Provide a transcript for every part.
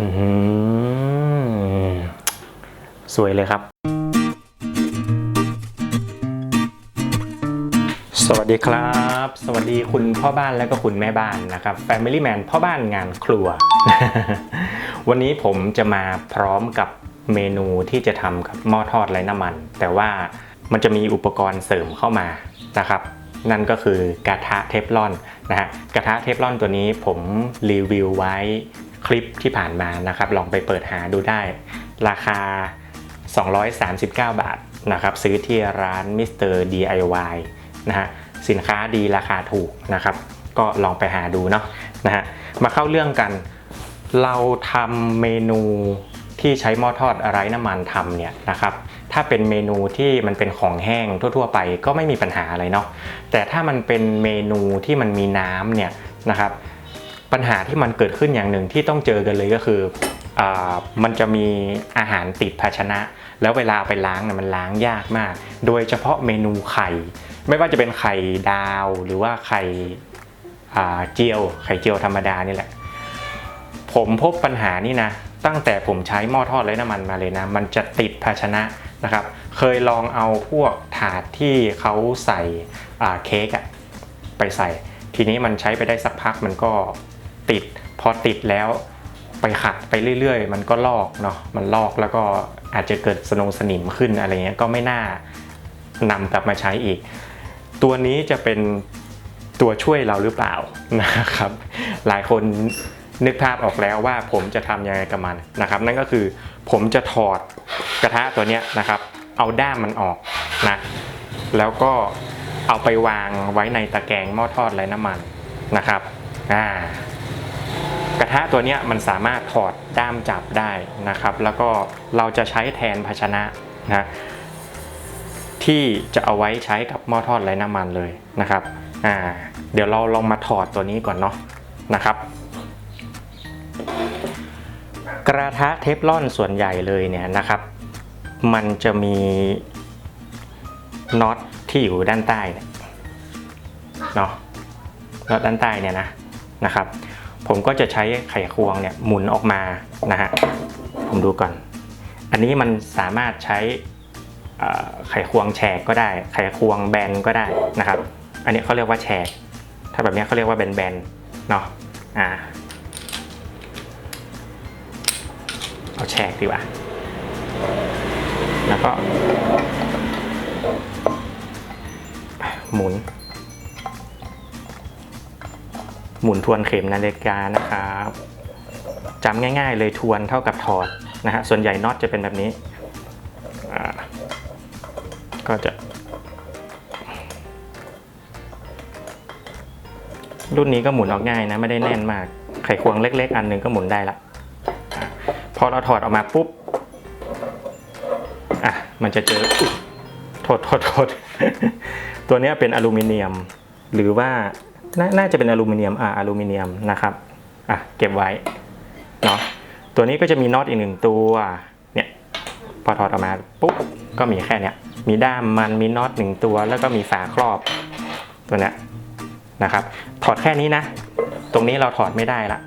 อืมสวยเลยครับ สวัสดีครับ สวัสดีคุณพ่อบ้านและก็คุณแม่บ้านนะครับ Family Man พ่อบ้านงานครัว วันนี้ผมจะมาพร้อมกับเมนูที่จะทำกับหม้อทอดไร้น้ำมัน แต่ว่ามันจะมีอุปกรณ์เสริมเข้ามานะครับนั่นก็คือกระทะเทฟลอนนะฮะกระทะเทฟลอนตัวนี้ผมรีวิวไว้ คลิปที่ผ่านมานะครับ ลองไปเปิดหาดูได้ ราคา 239 บาทนะครับ ซื้อที่ร้าน Mr. DIY นะฮะสินค้าดีราคาถูกนะครับ ก็ลองไปหาดูเนาะนะฮะมาเข้าเรื่องกัน เราทำเมนูที่ใช้หม้อทอดไร้น้ำมันทำเนี่ยนะครับถ้าเป็นเมนูที่มันเป็นของแห้งทั่ว ๆ ไปก็ไม่มีปัญหาอะไรเนาะแต่ถ้ามันเป็นเมนูที่มันมีน้ำเนี่ยนะครับ ปัญหาที่มันเกิดขึ้นอย่างหนึ่งที่ต้องเจอกันเลยก็คืออมันจะมีอาหารติดภาชนะ แล้วเวลาไปล้างเนี่ยมันล้างยากมาก โดยเฉพาะเมนูไข่ ไม่ว่าจะเป็นไข่ดาวหรือว่าไข่เจียว ไข่เจียวธรรมดานี่แหละ ผมพบปัญหานี่นะ ตั้งแต่ผมใช้หม้อทอดไร้น้ำมันมาเลยนะ มันจะติดภาชนะนะครับ เคยลองเอาพวกถาดที่เขาใส่เค้กอะไปใส่ ทีนี้มันใช้ไปได้สักพักมันก็ ติด พอติดแล้วไปขัดไปเรื่อยๆ มันก็ลอกเนาะมันลอกแล้วก็อาจจะเกิดสนงสนิมขึ้นอะไรเงี้ยก็ไม่น่านำกลับมาใช้อีก ตัวนี้จะเป็นตัวช่วยเราหรือเปล่านะครับ หลายคนนึกภาพออกแล้วว่าผมจะทำยังไงกับมันนะครับ นั่นก็คือผมจะถอดกระทะตัวเนี้ยนะครับ เอาด้ามมันออกนะแล้วก็เอาไปวางไว้ในตะแกรงหม้อทอดไร้น้ำมันนะครับอ่า กระทะตัวนี้มันสามารถถอดด้ามจับได้นะครับ แล้วก็เราจะใช้แทนภาชนะนะที่จะเอาไว้ใช้กับหม้อทอดไร้น้ำมันเลยนะครับอ่าเดี๋ยวเราลองมาถอดตัวนี้ก่อนเนาะนะครับ กระทะเทฟลอนส่วนใหญ่เลยเนี่ยนะครับ มันจะมีน็อตที่อยู่ด้านใต้เนาะน็อตด้านใต้เนี่ยนะนะครับ ผมก็จะใช้ไขควงเนี่ยหมุนออกมานะฮะผมดูก่อน อันนี้มันสามารถใช้ไขควงแฉกก็ได้ ไขควงแบนก็ได้นะครับ อันนี้เขาเรียกว่าแฉก ถ้าแบบนี้เขาเรียกว่าแบนๆเนาะอ่าเอาแฉกดีกว่า แล้วก็หมุน หมุนทวนเข็มนาฬิกานะครับจำง่าย ๆ เลยทวนเท่ากับถอดนะฮะส่วนใหญ่น็อตจะเป็นแบบนี้ก็จะ รุ่นนี้ก็หมุนออกง่ายนะไม่ได้แน่นมาก ไขควงเล็ก ๆ อันหนึ่งก็หมุนได้ละพอเราถอดออกมาปุ๊บอะมันจะเจออุ๊ยโทษโทษโทษตัวนี้เป็นอลูมิเนียม หรือว่า นน่าจะเป็นอลูมิเนียมอ่าอลูมิเนียมนะครับอะเก็บไว้เนาะตัวนี้ก็จะมีน็อตอีกหนึ่งตัวเนี่ยพอถอดออกมาปุ๊บก็มีแค่เนี้ยมีด้ามมันมีน็อตหนึ่งตัว แล้วก็มีฝาครอบตัวเนี้ยนะครับ ถอดแค่นี้นะ ตรงนี้เราถอดไม่ได้ละ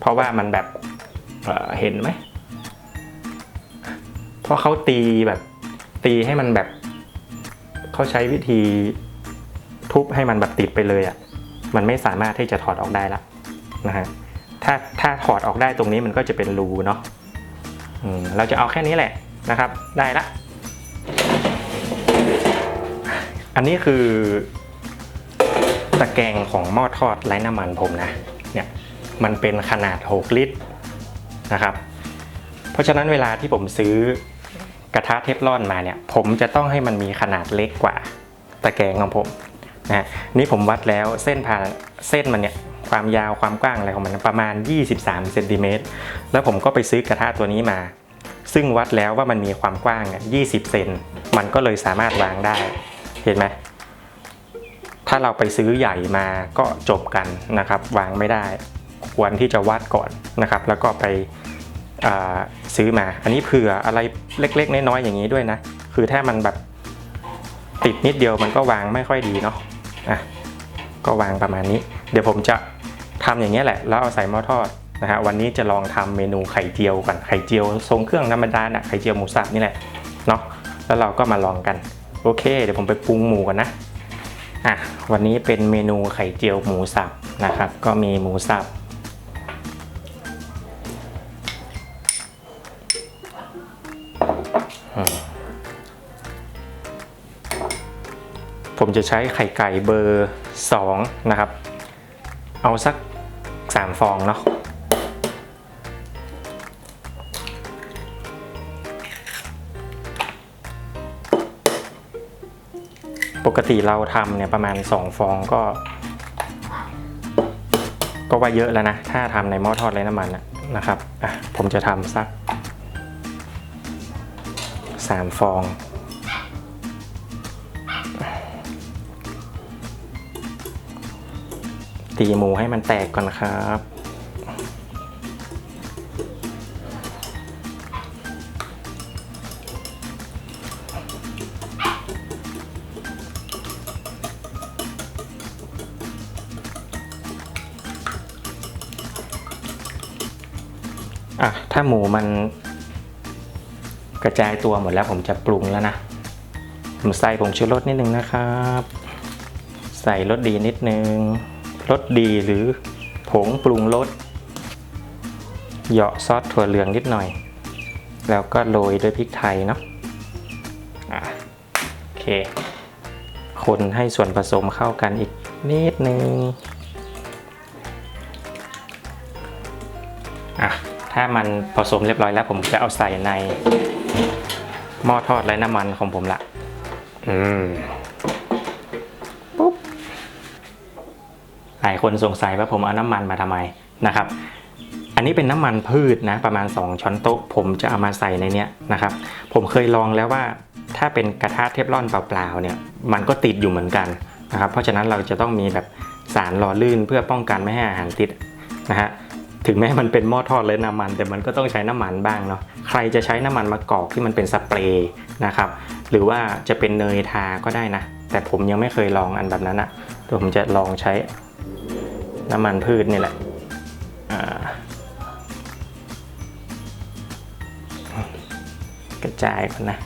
เพราะว่ามันแบบเเห็นไหมเพราะเขาตีแบบตีให้มันแบบเขาใช้วิธี ทุบให้มันแบบติดไปเลยอะ่ะมันไม่สามารถที่จะถอดออกได้ละนะฮะถ้าถ้าถอดออกได้ตรงนี้มันก็จะเป็นรูเนาะอืมเราจะเอาแค่นี้แหละนะครับ ได้ละ อันนี้คือตะแกรงของหม้อทอดไร้น้ำมันผมนะเนี่ยมันเป็นขนาด 6 ลิตรนะครับ เพราะฉะนั้นเวลาที่ผมซื้อกระทะเทฟลอนมาเนี่ย ผมจะต้องให้มันมีขนาดเล็กกว่าตะแกรงของผม นะนี่ผมวัดแล้วเส้นผ่าเส้นมันเนี่ยความยาวความกว้างอะไรของมันประมาณ 23เซนติเมตรแล้วผมก็ไปซื้อกระทะตัวนี้มา ซึ่งวัดแล้วว่ามันมีความกว้างเนี่ย20 เซนมันก็เลยสามารถวางได้เห็นไหมถ้าเราไปซื้อใหญ่มาก็จบกันนะครับ วางไม่ได้ควรที่จะวัดก่อนนะครับ แล้วก็ไปซื้อมา อันนี้เผื่ออะไรเล็ก ๆ น้อยๆอย่างนี้ด้วยนะ คือถ้ามันแบบติดนิดเดียวมันก็วางไม่ค่อยดีเนาะ อะก็วางประมาณนี้ เดี๋ยวผมจะทำอย่างนี้แหละ แล้วเอาใส่หม้อทอดนะฮะวันนี้จะลองทำเมนูไข่เจียวก่อนไข่เจียวทรงเครื่องธรรมดาน่ะไข่เจียวหมูสับนี่แหละเนาะแล้วเราก็มาลองกัน โอเค เดี๋ยวผมไปปรุงหมูกันนะอะวันนี้เป็นเมนูไข่เจียวหมูสับนะครับ ก็มีหมูสับอืม ผมจะใช้ไข่ไก่เบอร์2นะครับ เอาสัก 3 ฟองเนาะปกติเราทำเนี่ยประมาณ 2 ฟองก็ ก็ว่าเยอะแล้วนะ ถ้าทำในหม้อทอดไร้น้ำมันนะครับอะผมจะทำสัก 3 ฟอง ตีหมูให้มันแตกก่อนครับ อะ ถ้าหมูมันกระจายตัวหมดแล้วผมจะปรุงแล้วนะผมใส่ผงชูรสนิดนึงนะครับ ใส่รสดีนิดนึง รสดีหรือผงปรุงรสเหยาะซอสถั่วเหลืองนิดหน่อย แล้วก็โรยด้วยพริกไทยเนาะอะโอเค คนให้ส่วนผสมเข้ากันอีกนิดนึงอะถ้ามันผสมเรียบร้อยแล้วผมจะเอาใส่ในหม้อทอดไร้น้ำมันของผมละอืม หลาย คนสงสัยว่าผมเอาน้ำมันมาทำไมนะครับ อันนี้เป็นน้ำมันพืชนะประมาณ 2 ช้อนโต๊ะ ผมจะเอามาใส่ในเนี้ยนะครับ ผมเคยลองแล้วว่าถ้าเป็นกระทะเทฟลอนเปล่าๆเนี่ยมันก็ติดอยู่เหมือนกันนะครับ เพราะฉะนั้นเราจะต้องมีแบบสารหล่อลื่นเพื่อป้องกันไม่ให้อาหารติดนะฮะถึงแม้มันเป็นหม้อทอดเลยน้ำมัน แต่มันก็ต้องใช้น้ำมันบ้างเนาะใครจะใช้น้ำมันมะกอกที่มันเป็นสเปรย์นะครับ หรือว่าจะเป็นเนยทาก็ได้นะ แต่ผมยังไม่เคยลองอันแบบนั้นอะเดี๋ยวผมจะลองใช้ น้ำมันพืชนี่แหละกระจายก่อนนะ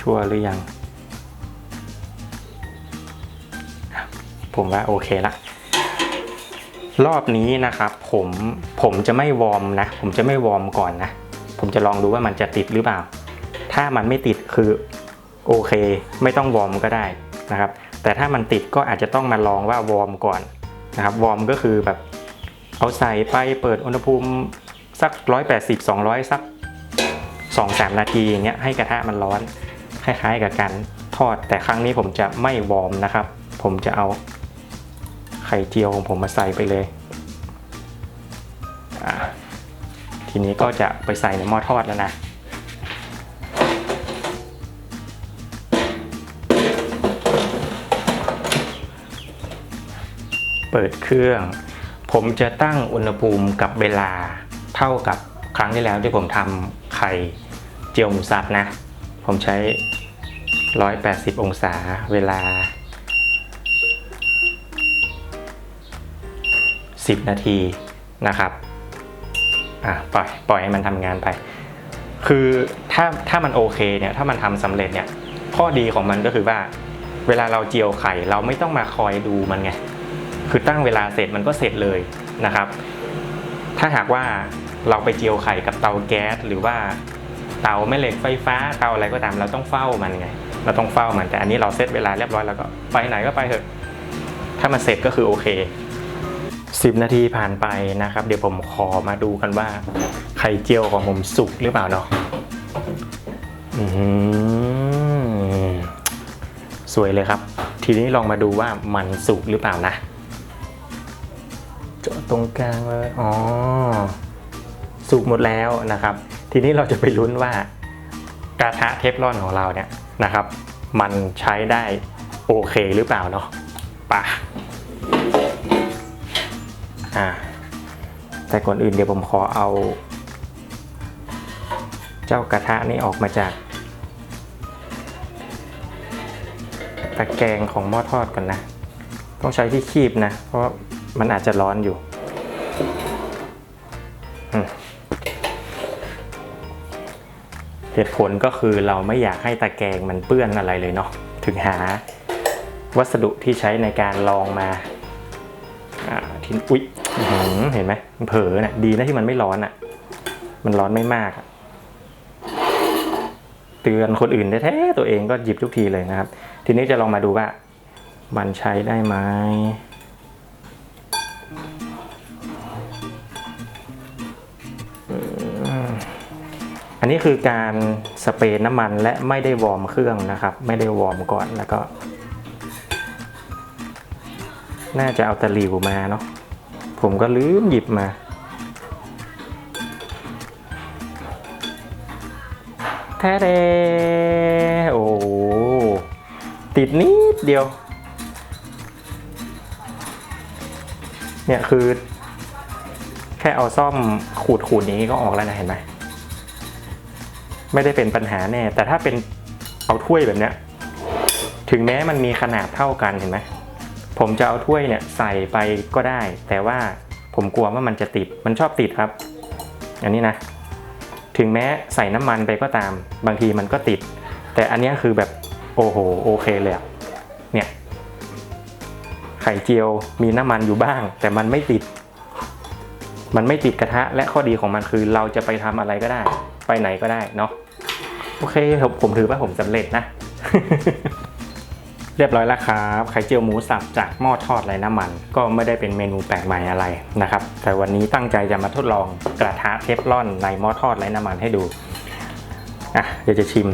ทั่วหรือยัง ผมว่าโอเคละรอบนี้นะครับผมผมจะไม่วอร์มนะ ผมจะไม่วอร์มก่อนนะ ผมจะลองดูว่ามันจะติดหรือเปล่า ถ้ามันไม่ติดคือโอเค ไม่ต้องวอร์มก็ได้ นะครับ แต่ถ้ามันติดก็อาจจะต้องมาลองว่าวอร์มก่อนนะครับวอร์มก็คือแบบเอาใส่ไปเปิดอุณหภูมิสัก 180 200 สัก 2-3 นาทีอย่างเงี้ยให้กระทะมันร้อนคล้ายๆกับการทอด แต่ครั้งนี้ผมจะไม่วอร์มนะครับ ผมจะเอาไข่เจียวของผมมาใส่ไปเลย ทีนี้ก็จะไปใส่ในหม้อทอดแล้วนะ เปิดเครื่อง ผมจะตั้งอุณหภูมิกับเวลาเท่ากับครั้งที่แล้วที่ผมทำไข่เจียวหมูสับนะ ผมใช้ 180 องศาเวลา 10 นาทีนะครับอะปล่อยปล่อยให้มันทำงานไป คือถ้าถ้ามันโอเคเนี่ยถ้ามันทำสำเร็จเนี่ยข้อดีของมันก็คือว่าเวลาเราเจียวไข่เราไม่ต้องมาคอยดูมันไง คือตั้งเวลาเสร็จมันก็เสร็จเลยนะครับ ถ้าหากว่าเราไปเจียวไข่กับเตาแก๊สหรือว่าเตาแม่เหล็กไฟฟ้าเตาอะไรก็ตามเราต้องเฝ้ามันไง เราต้องเฝ้ามันแต่อันนี้เราเซตเวลาเรียบร้อยแล้วก็ไปไหนก็ไปเถอะ ถ้ามันเสร็จก็คือโอเค 10 นาทีผ่านไปนะครับ เดี๋ยวผมขอมาดูกันว่า ไข่เจียวของผมสุกหรือเปล่าเนาะอืมสวยเลยครับ ทีนี้ลองมาดูว่ามันสุกหรือเปล่านะ ตรงกลางเลย อ๋อ สุกหมดแล้วนะครับ ทีนี้เราจะไปลุ้นว่ากระทะเทฟลอนของเราเนี่ยนะครับ มันใช้ได้โอเคหรือเปล่าเนาะป่ะอ่าแต่ก่อนอื่นเดี๋ยวผมขอเอา เจ้ากระทะนี้ออกมาจากตะแกรงของหม้อทอดก่อนนะ ต้องใช้ที่คีบนะ เพราะมันอาจจะร้อนอยู่ เหตุผลก็คือเราไม่อยากให้ตะแกรงมันเปื้อนอะไรเลยเนาะถึงหาวัสดุที่ใช้ในการลองมาอ่าทินอุ๊ยเห็นไหมมันเผลอนะ่ะดีนะที่มันไม่ร้อนอะ่ะ มันร้อนไม่มาก เตือนคนอื่นแท้ๆตัวเองก็หยิบทุกทีเลยนะครับ ทีนี้จะลองมาดูว่า มันใช้ได้ไหม อันนี้คือการสเปรย์น้ำมันและไม่ได้วอร์มเครื่องนะครับ ไม่ได้วอร์มก่อนแล้วก็ น่าจะเอาตะหลิวมาเนาะผมก็ลืมหยิบมา แท้เดโอ้ติดนิดเดียว เนี่ยคือ แค่เอาซ่อมขูดขูดอย่างนี้ก็ออกแล้วนะเห็นไหม ไม่ได้เป็นปัญหาแน่ แต่ถ้าเป็นเอาถ้วยแบบเนี้ยถึงแม้มันมีขนาดเท่ากันเห็นไหมผมจะเอาถ้วยเนี่ยใส่ไปก็ได้ แต่ว่าผมกลัวว่ามันจะติดมันชอบติดครับ อันนี้นะ ถึงแม้ใส่น้ำมันไปก็ตาม บางทีมันก็ติด แต่อันนี้คือแบบโอ้โหโอเคเลยอะเนี่ยไข่เจียวมีน้ำมันอยู่บ้าง แต่มันไม่ติด มันไม่ติดกระทะและข้อดีของมันคือเราจะไปทำอะไรก็ได้ ไปไหนก็ได้เนาะ โอเคผมผมถือว่าผมสำเร็จนะ เรียบร้อยแล้วครับไข่เจียวหมูสับจากหม้อทอดไร้น้ำมัน ก็ไม่ได้เป็นเมนูแปลกใหม่อะไรนะครับ แต่วันนี้ตั้งใจจะมาทดลองกระทะเทฟลอนในหม้อทอดไร้น้ำมันให้ดูอะเดี๋ยวจะชิม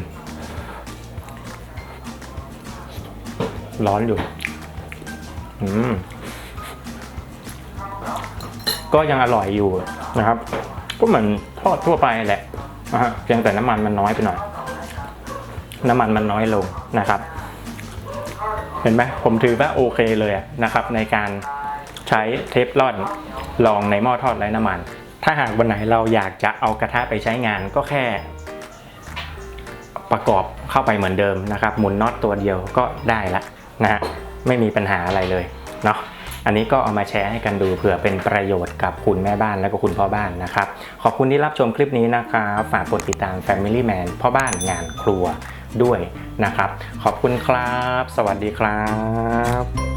ร้อนอยู่อืมก็ยังอร่อยอยู่นะครับ ก็เหมือนทอดทั่วไปแหละ เพียงแต่น้ำมันมันน้อยไปหน่อย น้ำมันมันน้อยลงนะครับ เห็นไหมผมถือว่าโอเคเลยนะครับ ในการใช้เทฟลอนลองในหม้อทอดไร้น้ำมัน ถ้าหากวันไหนเราอยากจะเอากระทะไปใช้งานก็แค่ ประกอบเข้าไปเหมือนเดิมนะครับ หมุนน็อตตัวเดียวก็ได้ละนะฮะไม่มีปัญหาอะไรเลยเนาะ อันนี้ก็เอามาแชร์ให้กันดูเผื่อเป็นประโยชน์กับคุณแม่บ้านและก็คุณพ่อบ้านนะครับ ขอบคุณที่รับชมคลิปนี้นะครับฝากกดติดตาม Family Man พ่อบ้านงานครัวด้วยนะครับ ขอบคุณครับ สวัสดีครับ